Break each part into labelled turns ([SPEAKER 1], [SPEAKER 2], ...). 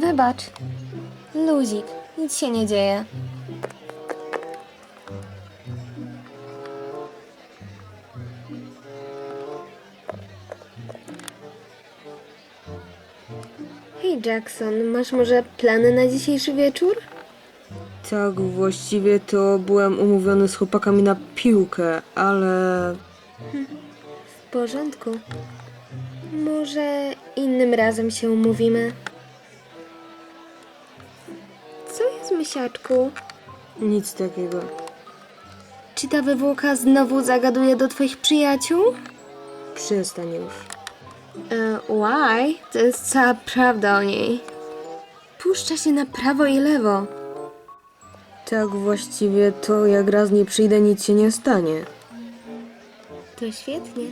[SPEAKER 1] Wybacz. Luzik, nic się nie dzieje. Hej Jackson, masz może plany na dzisiejszy wieczór?
[SPEAKER 2] Tak, właściwie to byłem umówiony z chłopakami na piłkę, ale
[SPEAKER 1] W porządku. Może innym razem się umówimy.
[SPEAKER 2] Nic takiego.
[SPEAKER 1] Czy ta wywłoka znowu zagaduje do twoich przyjaciół?
[SPEAKER 2] Przestań już.
[SPEAKER 1] E, why? To jest cała prawda o niej. Puszcza się na prawo i lewo.
[SPEAKER 2] Tak, właściwie to jak raz nie przyjdę, nic się nie stanie.
[SPEAKER 1] To świetnie.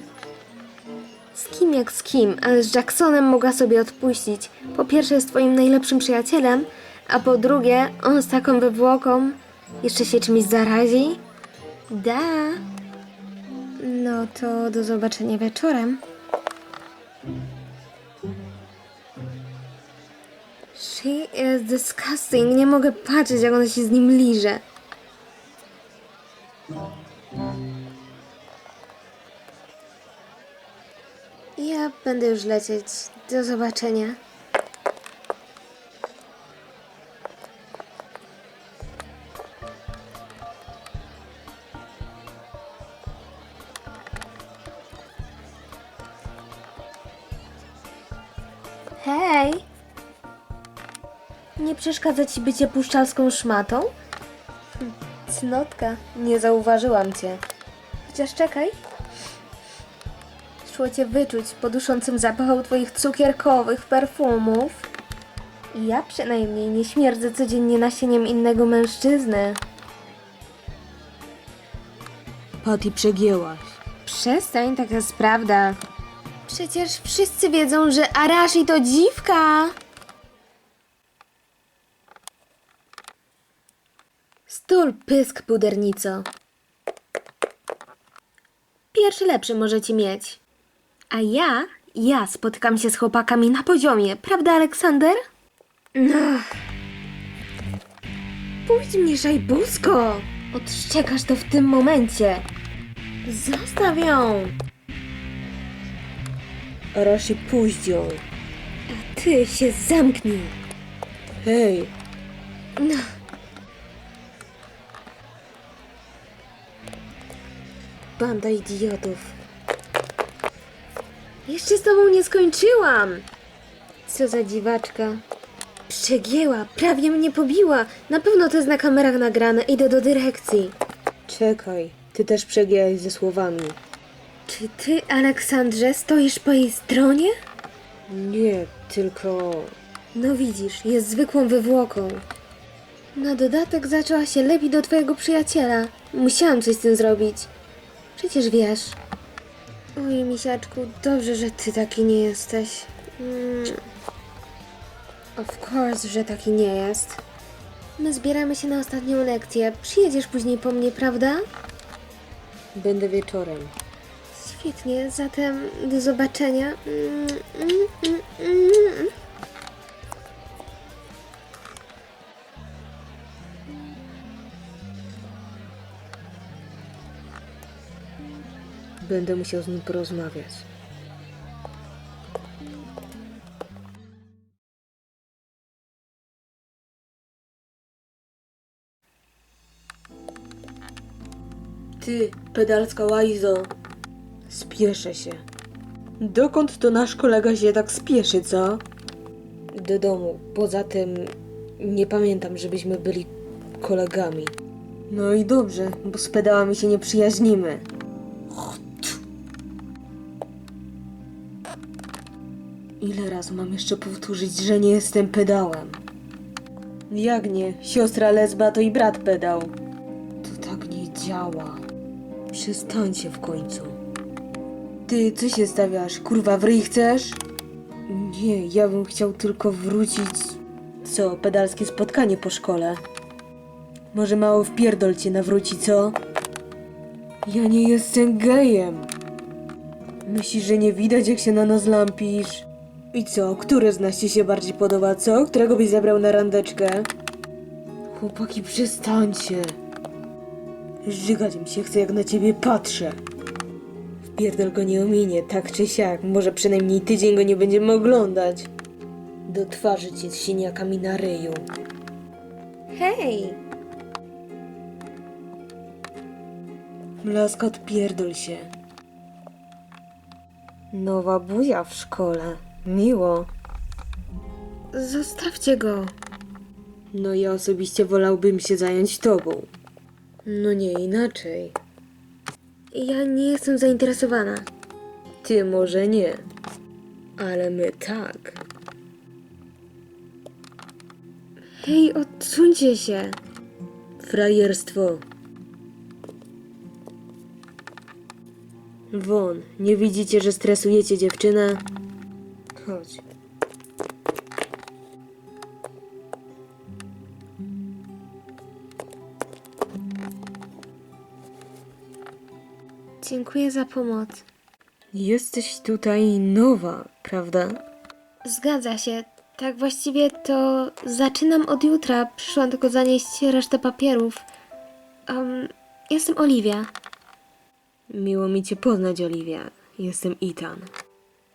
[SPEAKER 1] Z kim jak z kim, ale z Jacksonem mogła sobie odpuścić. Po pierwsze jest twoim najlepszym przyjacielem, a po drugie on z taką wywłoką jeszcze się czymś zarazi. Da. No to do zobaczenia wieczorem. She is disgusting. Nie mogę patrzeć, jak ona się z nim liże. Ja będę już lecieć. Do zobaczenia. Przeszkadza ci bycie puszczalską szmatą? Hm, Cnotka, nie zauważyłam cię. Chociaż czekaj. Szło cię wyczuć po duszącym zapachu twoich cukierkowych perfumów. I ja przynajmniej nie śmierdzę codziennie nasieniem innego mężczyzny.
[SPEAKER 2] Patty, przegięłaś.
[SPEAKER 1] Przestań, taka jest prawda. Przecież wszyscy wiedzą, że Arashi to dziwka. Stul pysk, pudernico. Pierwszy lepszy możecie mieć. A ja, ja spotykam się z chłopakami na poziomie, prawda, Aleksander? No. Pójdź mnie, szajbusko! Odszczekasz to w tym momencie. Zostaw ją!
[SPEAKER 2] Arashi, puść ją.
[SPEAKER 1] Ty się zamknij!
[SPEAKER 2] Hej,
[SPEAKER 1] No. Banda idiotów. Jeszcze z tobą nie skończyłam! Co za dziwaczka. Przegięła, prawie mnie pobiła. Na pewno to jest na kamerach nagrane. Idę do dyrekcji.
[SPEAKER 2] czekaj. Ty też przegięłaś ze słowami.
[SPEAKER 1] Czy ty, Aleksandrze, stoisz po jej stronie?
[SPEAKER 2] Nie, tylko...
[SPEAKER 1] No widzisz, jest zwykłą wywłoką. Na dodatek zaczęła się lepiej do twojego przyjaciela. Musiałam coś z tym zrobić. Przecież wiesz. Oj, misiaczku, dobrze, że ty taki nie jesteś. Mm. Of course, że taki nie jest. My zbieramy się na ostatnią lekcję. Przyjedziesz później po mnie, prawda?
[SPEAKER 2] Będę wieczorem.
[SPEAKER 1] Świetnie, zatem do zobaczenia. Mm, mm, mm, mm.
[SPEAKER 2] Będę musiał z nim porozmawiać. Ty, pedalska łajzo. Spieszę się. Dokąd to nasz kolega się tak spieszy, co? Do domu. Poza tym nie pamiętam, żebyśmy byli kolegami. No i dobrze, bo z pedałami się nie przyjaźnimy. Ile razy mam jeszcze powtórzyć, że nie jestem pedałem? Jak nie? Siostra lesba to i brat pedał. To tak nie działa. Przestańcie w końcu. Ty, co się stawiasz? Kurwa, w ryj chcesz? Nie, ja bym chciał tylko wrócić... Co, pedalskie spotkanie po szkole? Może mało wpierdol cię nawróci, co? Ja nie jestem gejem. Myślisz, że nie widać, jak się na nas lampisz? I co, które z nas ci się bardziej podoba, co? Którego byś zabrał na randeczkę? Chłopaki, przestańcie. Żygać mi się chce, jak na ciebie patrzę. Wpierdol go nie ominie, tak czy siak. Może przynajmniej tydzień go nie będziemy oglądać. Do twarzy cię z siniakami na ryju.
[SPEAKER 1] Hej!
[SPEAKER 2] Laska, odpierdol się. Nowa buja w szkole. Miło.
[SPEAKER 1] Zostawcie go.
[SPEAKER 2] No ja osobiście wolałbym się zająć tobą. No nie inaczej.
[SPEAKER 1] Ja nie jestem zainteresowana.
[SPEAKER 2] Ty może nie. Ale my tak.
[SPEAKER 1] Hej, odsuńcie się.
[SPEAKER 2] Frajerstwo. Won, nie widzicie, że stresujecie dziewczynę? Chodź.
[SPEAKER 1] Dziękuję za pomoc.
[SPEAKER 2] Jesteś tutaj nowa, prawda?
[SPEAKER 1] Zgadza się. Tak właściwie to zaczynam od jutra. Przyszłam tylko zanieść resztę papierów. Um, jestem Oliwia.
[SPEAKER 2] Miło mi cię poznać, Oliwia. Jestem Ethan.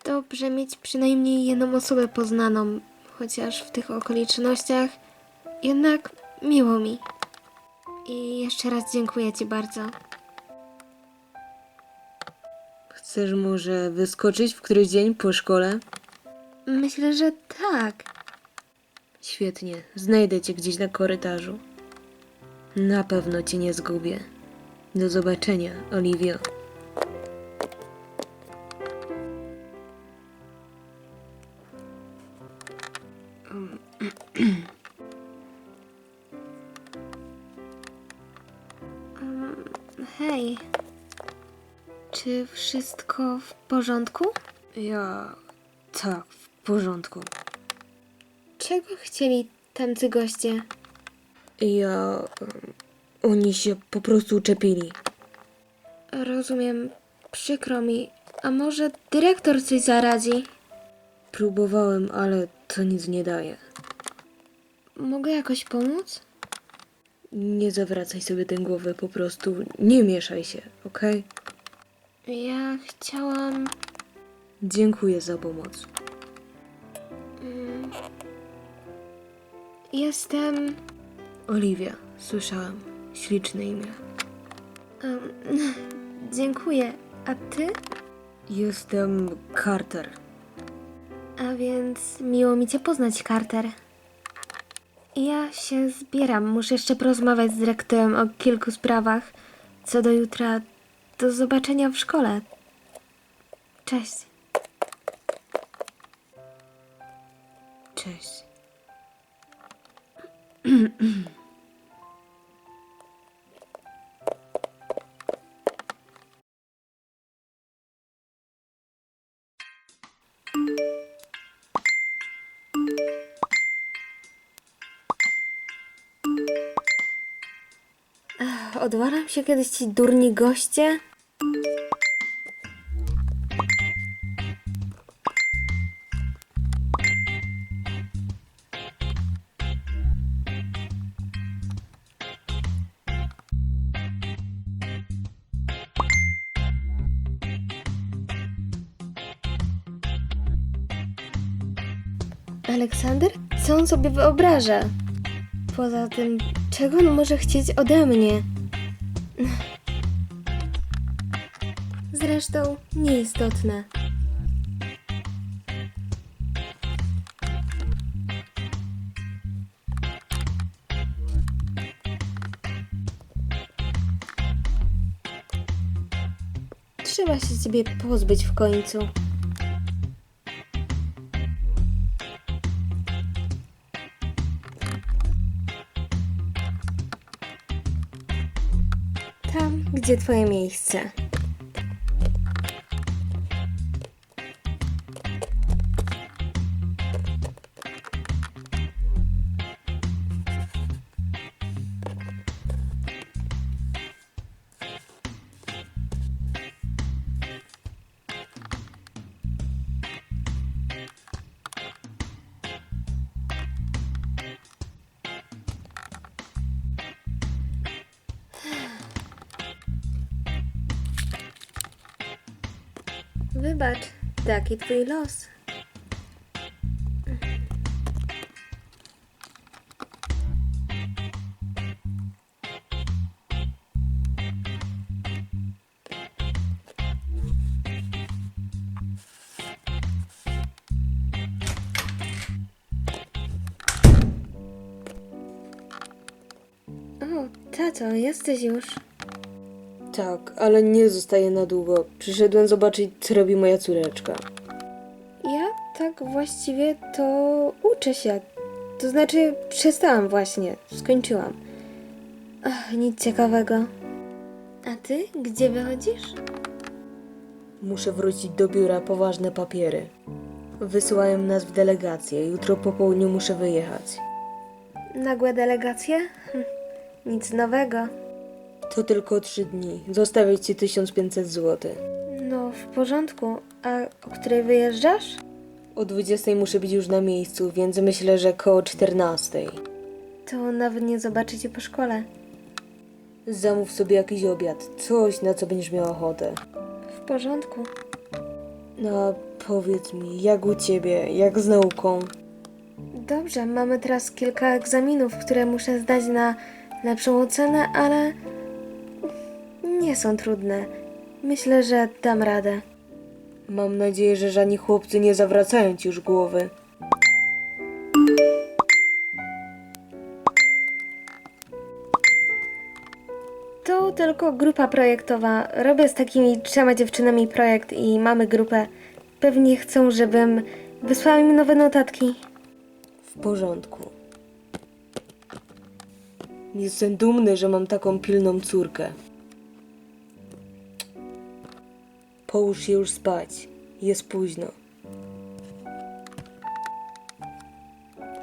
[SPEAKER 1] Dobrze mieć przynajmniej jedną osobę poznaną, chociaż w tych okolicznościach. Jednak miło mi. I jeszcze raz dziękuję Ci bardzo.
[SPEAKER 2] Chcesz może wyskoczyć w któryś dzień po szkole?
[SPEAKER 1] Myślę, że tak.
[SPEAKER 2] Świetnie, znajdę cię gdzieś na korytarzu. Na pewno cię nie zgubię. Do zobaczenia, Oliwio.
[SPEAKER 1] Hej. Czy wszystko w porządku?
[SPEAKER 2] Ja. Tak, w porządku.
[SPEAKER 1] Czego chcieli tamcy goście?
[SPEAKER 2] Ja. Oni się po prostu uczepili.
[SPEAKER 1] Rozumiem, przykro mi. A może dyrektor coś zaradzi?
[SPEAKER 2] Próbowałem, ale to nic nie daje.
[SPEAKER 1] Mogę jakoś pomóc?
[SPEAKER 2] Nie zawracaj sobie tej głowy, po prostu nie mieszaj się, okej?
[SPEAKER 1] Ja chciałam.
[SPEAKER 2] Dziękuję za pomoc.
[SPEAKER 1] Jestem.
[SPEAKER 2] Oliwia, słyszałem. Śliczne imię.
[SPEAKER 1] em, dziękuję. A ty?
[SPEAKER 2] Jestem Carter.
[SPEAKER 1] A więc miło mi cię poznać, Carter. Ja się zbieram. Muszę jeszcze porozmawiać z dyrektorem o kilku sprawach. Co do jutra, do zobaczenia w szkole. Cześć.
[SPEAKER 2] Cześć.
[SPEAKER 1] Odwalam się kiedyś ci durni goście? Aleksander? Co on sobie wyobraża? Poza tym, czego on może chcieć ode mnie? Zresztą nieistotne. Trzeba się ciebie pozbyć w końcu. где твое место? Wybacz, taki twój los. O, tato, jesteś już.
[SPEAKER 2] Tak, ale nie zostaję na długo. Przyszedłem zobaczyć, co robi moja córeczka.
[SPEAKER 1] Ja tak właściwie to uczę się. To znaczy, przestałam właśnie, skończyłam. Ach, nic ciekawego. A ty gdzie wychodzisz?
[SPEAKER 2] Muszę wrócić do biura po ważne papiery. Wysyłają nas w delegację. Jutro po południu muszę wyjechać.
[SPEAKER 1] Nagłe delegacje? Hm, nic nowego.
[SPEAKER 2] To tylko trzy dni. Zostawię ci 1500 zł.
[SPEAKER 1] No, w porządku. A o której wyjeżdżasz?
[SPEAKER 2] O 20 muszę być już na miejscu, więc myślę, że koło 14.
[SPEAKER 1] To nawet nie zobaczycie po szkole.
[SPEAKER 2] Zamów sobie jakiś obiad, coś na co będziesz miała ochotę.
[SPEAKER 1] W porządku.
[SPEAKER 2] No, powiedz mi, jak u ciebie, jak z nauką?
[SPEAKER 1] Dobrze, mamy teraz kilka egzaminów, które muszę zdać na lepszą ocenę, ale nie są trudne. Myślę, że dam radę.
[SPEAKER 2] Mam nadzieję, że żadni chłopcy nie zawracają ci już głowy.
[SPEAKER 1] To tylko grupa projektowa. Robię z takimi trzema dziewczynami projekt i mamy grupę. Pewnie chcą, żebym wysłała im nowe notatki.
[SPEAKER 2] W porządku. Jestem dumny, że mam taką pilną córkę. Połóż się już spać. Jest późno.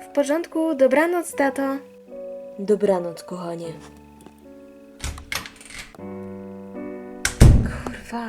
[SPEAKER 1] W porządku, dobranoc, tato.
[SPEAKER 2] Dobranoc, kochanie.
[SPEAKER 1] Kurwa.